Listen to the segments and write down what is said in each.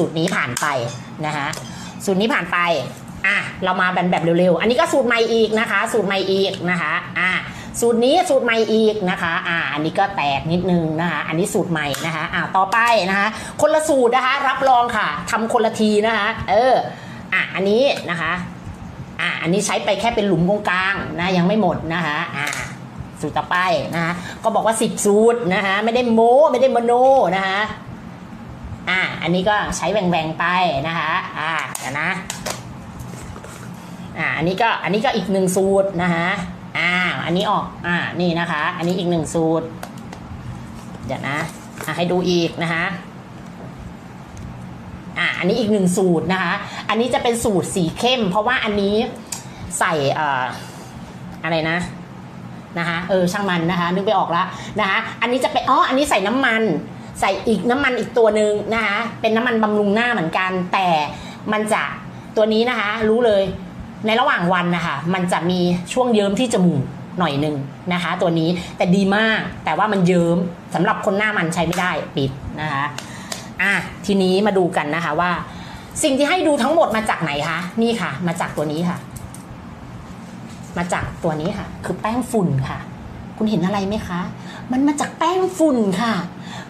สูตรนี้ผ่านไปนะคะสูตรนี้ผ่านไปอะเรามาแบบแบบเร็วๆ อันนี้ก็สูตรใหม่อีกนะคะ สูตรใหม่อีกนะคะอะสูตรนี้สูตรใหม่อีกนะคะอะอันนี้ก็แตกนิดนึงนะคะอันนี้สูตรใหม่นะคะอะต่อไปนะคะ คนละสูตรนะคะ รับรองค่ะทำคนละทีนะคะ เอออะอันนี้นะคะอะอันนี้ใช้ไปแค่เป็นหลุมตรงกลางนะยังไม่หมดนะคะอะสูตรต่อไปนะคะก็บอกว่า 10 สูตรนะคะไม่ได้โม้ไม่ได้มโนนะคะ อะอันนี้ก็ใช้แบ่งๆไปนะคะอะเดี๋ยวนะอะอันนี้ก็อันนี้ก็อีกหนึ่งสูตรนะคะอ่าอันนี้ออกอ่านี่นะคะ อันนี้อีกหนึ่งสูตร เดี๋ยวนะให้ดูอีกนะคะอะอันนี้อีกหนึ่งสูตรนะคะ อันนี้จะเป็นสูตรสีเข้ม เพราะว่าอันนี้ใส่เอ่ออะไรนะนะคะเออช่างมันนะคะ นึกไปออกแล้วนะคะ อันนี้จะเป็นอ๋ออันนี้ใส่น้ำมัน ใส่อีกน้ำมันอีกตัวหนึ่งนะคะเป็นน้ำมันบำรุงหน้าเหมือนกัน แต่มันจะตัวนี้นะคะ รู้เลยในระหว่างวันนะคะมันจะมีช่วงเยิ้มที่จมูกหน่อยหนึ่งนะคะ ตัวนี้แต่ดีมากแต่ว่ามันเยิ้มสำหรับคนหน้ามันใช้ไม่ได้ปิดนะคะอะทีนี้มาดูกันนะคะว่า สิ่งที่ให้ดูทั้งหมดมาจากไหนคะนี่ค่ะ มาจากตัวนี้ค่ะ มาจากตัวนี้ค่ะ คือแป้งฝุ่นค่ะ คุณเห็นอะไรไหมคะ มันมาจากแป้งฝุ่นค่ะ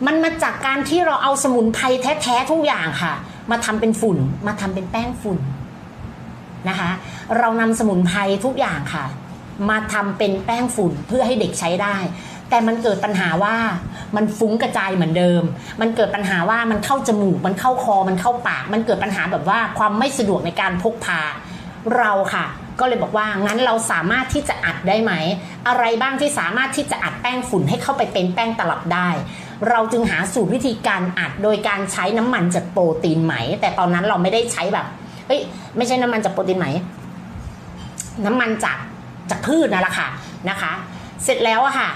มันมาจากการที่เราเอาสมุนไพรแท้ๆทุกอย่างค่ะ มาทำเป็นฝุ่น มาทำเป็นแป้งฝุ่นนะคะ เรานำสมุนไพรทุกอย่างค่ะ มาทำเป็นแป้งฝุ่นเพื่อให้เด็กใช้ได้ แต่มันเกิดปัญหาว่ามันฟุ้งกระจายเหมือนเดิม มันเกิดปัญหาว่ามันเข้าจมูก มันเข้าคอ มันเข้าปาก มันเกิดปัญหาแบบว่าความไม่สะดวกในการพกพาเราค่ะ ก็เลยบอกว่างั้นเราสามารถที่จะอัดได้ไหม อะไรบ้างที่สามารถที่จะอัดแป้งฝุ่นให้เข้าไปเป็นแป้งตลับได้ เราจึงหาสูตรวิธีการอัดโดยการใช้น้ำมันจากโปรตีนไหม แต่ตอนนั้นเราไม่ได้ใช้แบบเฮ้ยไม่ใช่น้ำมันจากโปรตีนไหม น้ำมันจากจากพืชนั่นแหละค่ะนะคะ เสร็จแล้วอะค่ะ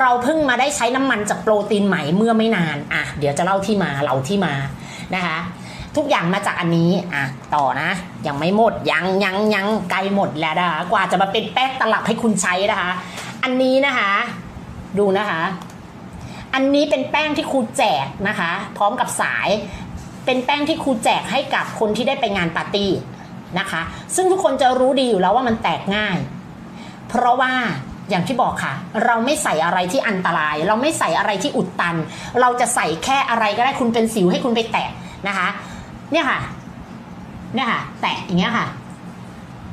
เราเพิ่งมาได้ใช้น้ำมันจากโปรตีนไหมเมื่อไม่นานอะเดี๋ยวจะเล่าที่มาเล่าที่มานะคะ ทุกอย่างมาจากอันนี้อะต่อนะยังไม่หมดยังยังยังไกลหมดแล้วนะคะกว่าจะมาเป็นแป้งตลับให้คุณใช้นะคะ อันนี้นะคะ ดูนะคะ อันนี้เป็นแป้งที่ครูแจกนะคะ พร้อมกับสายเป็นแป้งที่ครูแจกให้กับคนที่ได้ไปงานปาร์ตี้นะคะ ซึ่งทุกคนจะรู้ดีอยู่แล้วว่ามันแตกง่าย เพราะว่าอย่างที่บอกค่ะ เราไม่ใส่อะไรที่อันตราย เราไม่ใส่อะไรที่อุดตัน เราจะใส่แค่อะไรก็ได้คุณเป็นสิวให้คุณไปแตะนะคะ เนี่ยค่ะ เนี่ยค่ะ แตะอย่างเงี้ยค่ะ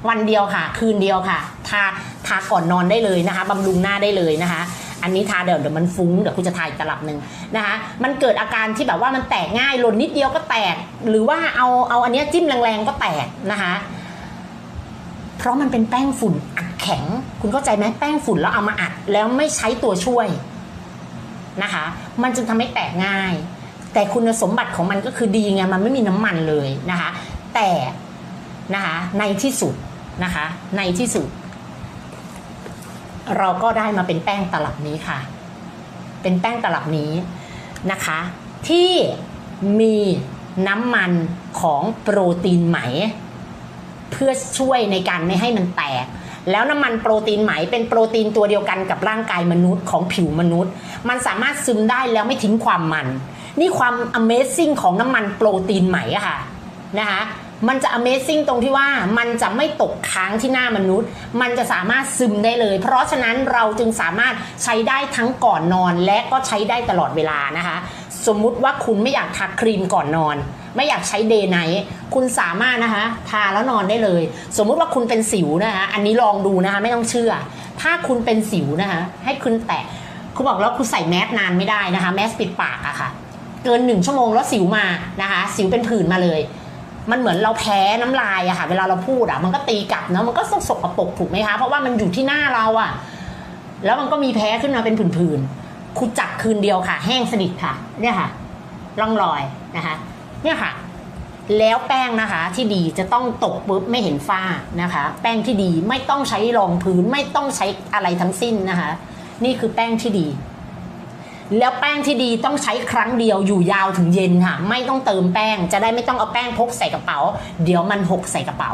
วันเดียวค่ะ คืนเดียวค่ะ ทาทาก่อนนอนได้เลยนะคะบำรุงหน้าได้เลยนะคะ อันนี้ทาเดี๋ยวเดี๋ยวมันฟุ้งเดี๋ยวคุณจะทาอีกตลับหนึ่งนะคะมันเกิดอาการที่แบบว่ามันแตกง่ายหล่นนิดเดียวก็แตก หรือว่าเอาเอาอันนี้จิ้มแรงๆก็แตกนะคะเพราะมันเป็นแป้งฝุ่นอัดแข็ง คุณเข้าใจไหมแป้งฝุ่นแล้วเอามาอัดแล้วไม่ใช้ตัวช่วยนะคะ มันจึงทำให้แตกง่าย แต่คุณสมบัติของมันก็คือดีไงมันไม่มีน้ำมันเลยนะคะ แต่นะคะในที่สุดนะคะ ในที่สุด เราก็ได้มาเป็นแป้งตลับนี้ค่ะ เป็นแป้งตลับนี้นะคะ ที่มีน้ำมันของโปรตีนไหม เพื่อช่วยในการไม่ให้มันแตก แล้วน้ำมันโปรตีนไหมเป็นโปรตีนตัวเดียวกันกับร่างกายมนุษย์ของผิวมนุษย์ มันสามารถซึมได้แล้วไม่ทิ้งความมัน นี่ความ Amazing ของน้ำมันโปรตีนไหมอะค่ะนะคะ มันจะ Amazing ตรงที่ว่ามันจะไม่ตกค้างที่หน้ามนุษย์ มันจะสามารถซึมได้เลย เพราะฉะนั้นเราจึงสามารถใช้ได้ทั้งก่อนนอน และก็ใช้ได้ตลอดเวลานะคะ สมมุติว่าคุณไม่อยากทาครีมก่อนนอน ไม่อยากใช้เดย์ไนท์คุณสามารถนะคะ ทาแล้วนอนได้เลย สมมุติว่าคุณเป็นสิวนะคะอันนี้ลองดูนะคะไม่ต้องเชื่อ ถ้าคุณเป็นสิวนะคะ ให้คุณแตะคุณบอกแล้วคุณใส่แมสนานไม่ได้นะคะ แมสปิดปากอะค่ะ เกินหนึ่งชั่วโมงแล้วสิวมานะคะ สิวเป็นผื่นมาเลย มันเหมือนเราแพ้น้ำลายอะค่ะ เวลาเราพูดอะมันก็ตีกลับเนาะมันก็สกปรกถูกไหมคะเพราะว่ามันอยู่ที่หน้าเราอะแล้วมันก็มีแพ้ขึ้นมาเป็นผื่นๆคุณจับคืนเดียวค่ะ แห้งสนิทค่ะ เนี่ยค่ะร่องรอยนะคะ เนี่ยค่ะ แล้วแป้งนะคะที่ดีจะต้องตกปุ๊บไม่เห็นฝ้านะคะ แป้งที่ดีไม่ต้องใช้รองพื้นไม่ต้องใช้อะไรทั้งสิ้นนะคะ นี่คือแป้งที่ดี แล้วแป้งที่ดีต้องใช้ครั้งเดียวอยู่ยาวถึงเย็นค่ะ ไม่ต้องเติมแป้ง จะได้ไม่ต้องเอาแป้งพกใส่กระเป๋า เดี๋ยวมันหกใส่กระเป๋า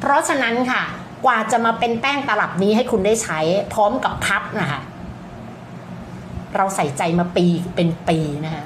เพราะฉะนั้นค่ะ กว่าจะมาเป็นแป้งตลับนี้ให้คุณได้ใช้พร้อมกับพับนะคะเราใส่ใจมาปีเป็นปีนะคะ